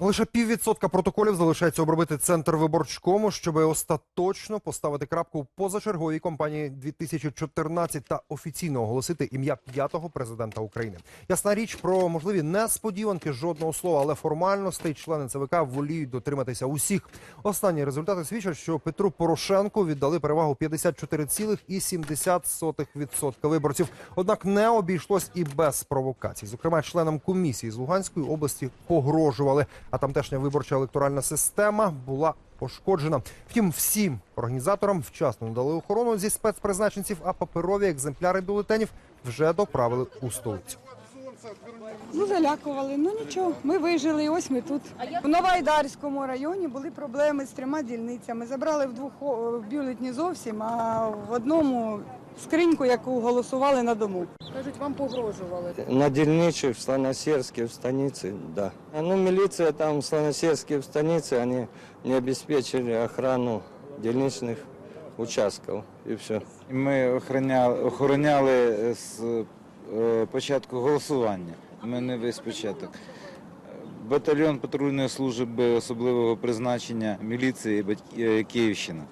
Лише піввідсотка протоколів залишається обробити центр виборчкому, щоб остаточно поставити крапку в позачерговій кампанії 2014 та офіційно оголосити ім'я п'ятого президента України. Ясна річ про можливі несподіванки жодного слова, але формальностей члени ЦВК воліють дотриматися усіх. Останні результати свідчать, що Петру Порошенку віддали перевагу 54,7% виборців. Однак не обійшлось і без провокацій. Зокрема, членам комісії з Луганської області погрожували, а тамтешня виборча електоральна система була пошкоджена. Втім, всім організаторам вчасно надали охорону зі спецпризначенців, а паперові екземпляри бюлетенів вже доправили у столицю. Ну, залякували. Ну нічого, ми вижили, ось ми тут. В Новоайдарському районі були проблеми з трьома дільницями. Забрали в двох бюлетні зовсім, а в одному скриньку, яку голосували на дому. Кажуть, вам погрожували. На дільничі, в Сланосерске, в станице, да. Ну, милиция там в Сланосерске, в станице, они не обеспечили охрану дільничних участків і все. Ми охороняли, охороняли з е, початку голосування. Ми не весь початок. Батальйон патрульної служби особливого призначення міліції е, Київщина.